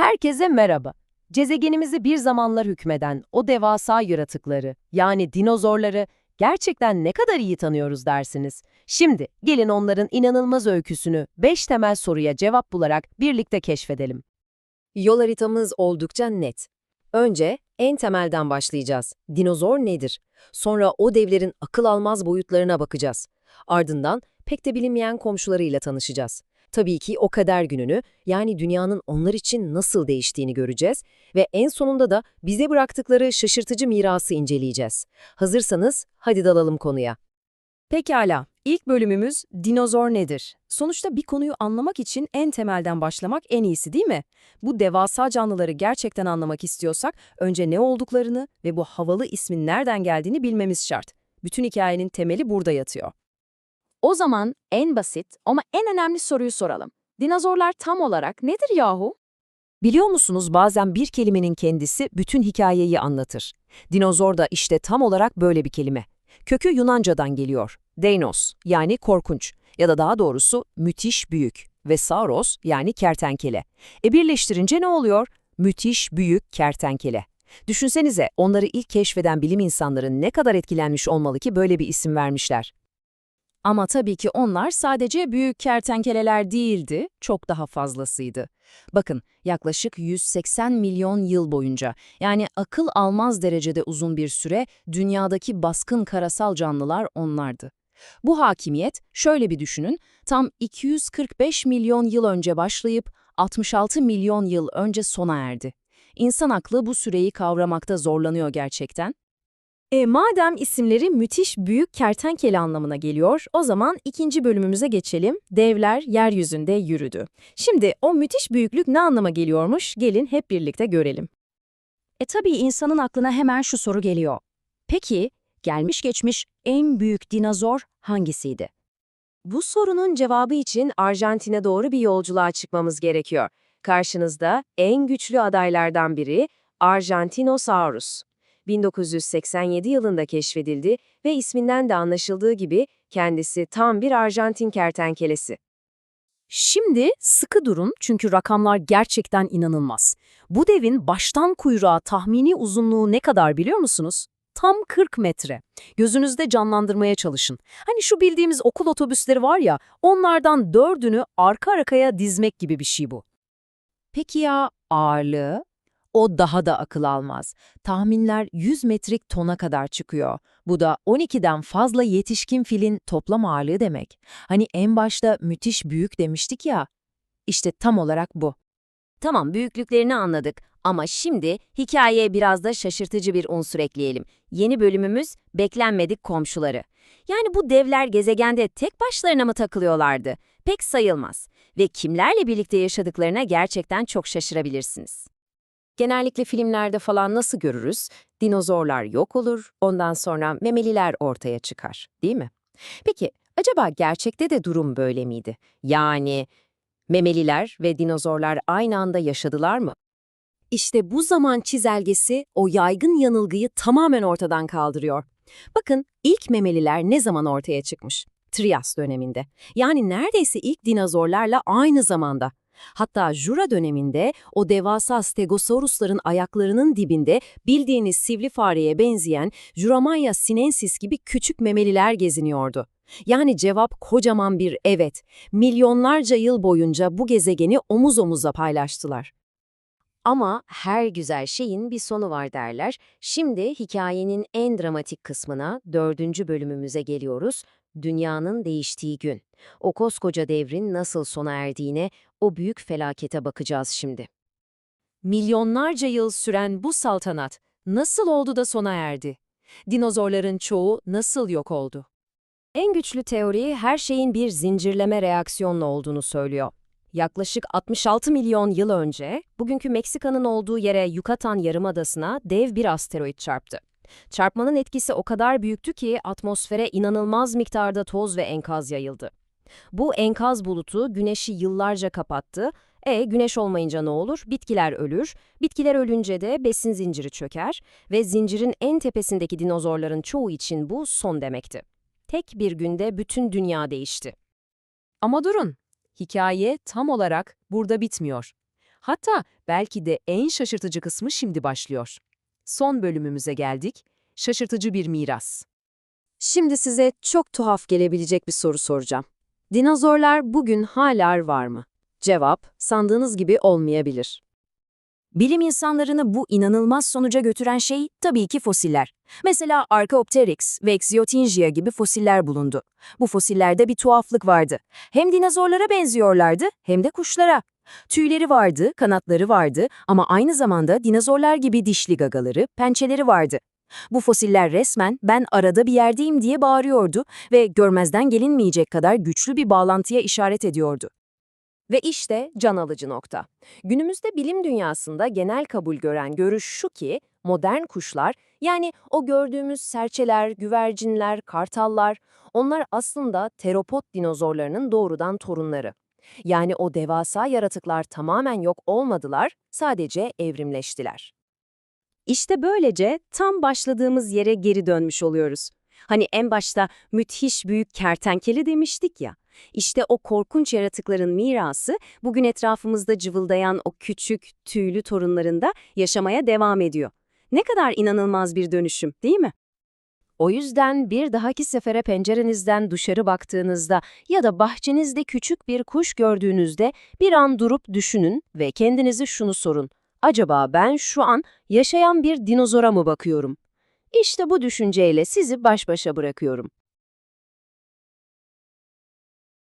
Herkese merhaba. Gezegenimizi bir zamanlar hükmeden o devasa yaratıkları, yani dinozorları gerçekten ne kadar iyi tanıyoruz dersiniz? Şimdi gelin onların inanılmaz öyküsünü 5 temel soruya cevap bularak birlikte keşfedelim. Yol haritamız oldukça net. Önce en temelden başlayacağız. Dinozor nedir? Sonra o devlerin akıl almaz boyutlarına bakacağız. Ardından pek de bilinmeyen komşularıyla tanışacağız. Tabii ki o kader gününü, yani dünyanın onlar için nasıl değiştiğini göreceğiz ve en sonunda da bize bıraktıkları şaşırtıcı mirası inceleyeceğiz. Hazırsanız hadi dalalım konuya. Pekala, ilk bölümümüz dinozor nedir? Sonuçta bir konuyu anlamak için en temelden başlamak en iyisi değil mi? Bu devasa canlıları gerçekten anlamak istiyorsak önce ne olduklarını ve bu havalı ismin nereden geldiğini bilmemiz şart. Bütün hikayenin temeli burada yatıyor. O zaman en basit ama en önemli soruyu soralım. Dinozorlar tam olarak nedir yahu? Biliyor musunuz bazen bir kelimenin kendisi bütün hikayeyi anlatır. Dinozor da işte tam olarak böyle bir kelime. Kökü Yunanca'dan geliyor. Deinos yani korkunç ya da daha doğrusu müthiş büyük ve sauros yani kertenkele. E birleştirince ne oluyor? Müthiş büyük kertenkele. Düşünsenize onları ilk keşfeden bilim insanları ne kadar etkilenmiş olmalı ki böyle bir isim vermişler. Ama tabii ki onlar sadece büyük kertenkeleler değildi, çok daha fazlasıydı. Bakın, yaklaşık 180 milyon yıl boyunca, yani akıl almaz derecede uzun bir süre dünyadaki baskın karasal canlılar onlardı. Bu hakimiyet, şöyle bir düşünün, tam 245 milyon yıl önce başlayıp 66 milyon yıl önce sona erdi. İnsan aklı bu süreyi kavramakta zorlanıyor gerçekten. E madem isimleri müthiş büyük kertenkele anlamına geliyor, o zaman ikinci bölümümüze geçelim. Devler yeryüzünde yürüdü. Şimdi o müthiş büyüklük ne anlama geliyormuş? Gelin hep birlikte görelim. E tabii insanın aklına hemen şu soru geliyor. Peki, gelmiş geçmiş en büyük dinozor hangisiydi? Bu sorunun cevabı için Arjantin'e doğru bir yolculuğa çıkmamız gerekiyor. Karşınızda en güçlü adaylardan biri Argentinosaurus. 1987 yılında keşfedildi ve isminden de anlaşıldığı gibi kendisi tam bir Arjantin kertenkelesi. Şimdi sıkı durun çünkü rakamlar gerçekten inanılmaz. Bu devin baştan kuyruğa tahmini uzunluğu ne kadar biliyor musunuz? Tam 40 metre. Gözünüzde canlandırmaya çalışın. Hani şu bildiğimiz okul otobüsleri var ya, onlardan dördünü arka arkaya dizmek gibi bir şey bu. Peki ya ağırlığı? O daha da akıl almaz. Tahminler 100 metrik tona kadar çıkıyor. Bu da 12'den fazla yetişkin filin toplam ağırlığı demek. Hani en başta müthiş büyük demiştik ya. İşte tam olarak bu. Tamam, büyüklüklerini anladık ama şimdi hikayeye biraz da şaşırtıcı bir unsur ekleyelim. Yeni bölümümüz beklenmedik komşuları. Yani bu devler gezegende tek başlarına mı takılıyorlardı? Pek sayılmaz ve kimlerle birlikte yaşadıklarına gerçekten çok şaşırabilirsiniz. Genellikle filmlerde falan nasıl görürüz? Dinozorlar yok olur, ondan sonra memeliler ortaya çıkar, değil mi? Peki, acaba gerçekte de durum böyle miydi? Yani memeliler ve dinozorlar aynı anda yaşadılar mı? İşte bu zaman çizelgesi o yaygın yanılgıyı tamamen ortadan kaldırıyor. Bakın ilk memeliler ne zaman ortaya çıkmış? Trias döneminde. Yani neredeyse ilk dinozorlarla aynı zamanda. Hatta Jura döneminde o devasa stegosaurusların ayaklarının dibinde bildiğiniz sivri fareye benzeyen Juramania sinensis gibi küçük memeliler geziniyordu. Yani cevap kocaman bir evet. Milyonlarca yıl boyunca bu gezegeni omuz omuza paylaştılar. Ama her güzel şeyin bir sonu var derler. Şimdi hikayenin en dramatik kısmına, dördüncü bölümümüze geliyoruz. Dünyanın değiştiği gün. O koskoca devrin nasıl sona erdiğine, o büyük felakete bakacağız şimdi. Milyonlarca yıl süren bu saltanat nasıl oldu da sona erdi? Dinozorların çoğu nasıl yok oldu? En güçlü teori her şeyin bir zincirleme reaksiyonla olduğunu söylüyor. Yaklaşık 66 milyon yıl önce, bugünkü Meksika'nın olduğu yere Yucatan Yarımadası'na dev bir asteroid çarptı. Çarpmanın etkisi o kadar büyüktü ki atmosfere inanılmaz miktarda toz ve enkaz yayıldı. Bu enkaz bulutu güneşi yıllarca kapattı. E güneş olmayınca ne olur? Bitkiler ölür. Bitkiler ölünce de besin zinciri çöker ve zincirin en tepesindeki dinozorların çoğu için bu son demekti. Tek bir günde bütün dünya değişti. Ama durun, hikaye tam olarak burada bitmiyor. Hatta belki de en şaşırtıcı kısmı şimdi başlıyor. Son bölümümüze geldik. Şaşırtıcı bir miras. Şimdi size çok tuhaf gelebilecek bir soru soracağım. Dinozorlar bugün hala var mı? Cevap, sandığınız gibi olmayabilir. Bilim insanlarını bu inanılmaz sonuca götüren şey tabii ki fosiller. Mesela Archaeopteryx ve Exiotingia gibi fosiller bulundu. Bu fosillerde bir tuhaflık vardı. Hem dinozorlara benziyorlardı hem de kuşlara. Tüyleri vardı, kanatları vardı ama aynı zamanda dinozorlar gibi dişli gagaları, pençeleri vardı. Bu fosiller resmen ben arada bir yerdeyim diye bağırıyordu ve görmezden gelinmeyecek kadar güçlü bir bağlantıya işaret ediyordu. Ve işte can alıcı nokta. Günümüzde bilim dünyasında genel kabul gören görüş şu ki, modern kuşlar, yani o gördüğümüz serçeler, güvercinler, kartallar, onlar aslında teropod dinozorlarının doğrudan torunları. Yani o devasa yaratıklar tamamen yok olmadılar, sadece evrimleştiler. İşte böylece tam başladığımız yere geri dönmüş oluyoruz. Hani en başta müthiş büyük kertenkele demiştik ya. İşte o korkunç yaratıkların mirası bugün etrafımızda cıvıldayan o küçük, tüylü torunlarında yaşamaya devam ediyor. Ne kadar inanılmaz bir dönüşüm, değil mi? O yüzden bir dahaki sefere pencerenizden dışarı baktığınızda ya da bahçenizde küçük bir kuş gördüğünüzde bir an durup düşünün ve kendinize şunu sorun. Acaba ben şu an yaşayan bir dinozora mı bakıyorum? İşte bu düşünceyle sizi baş başa bırakıyorum.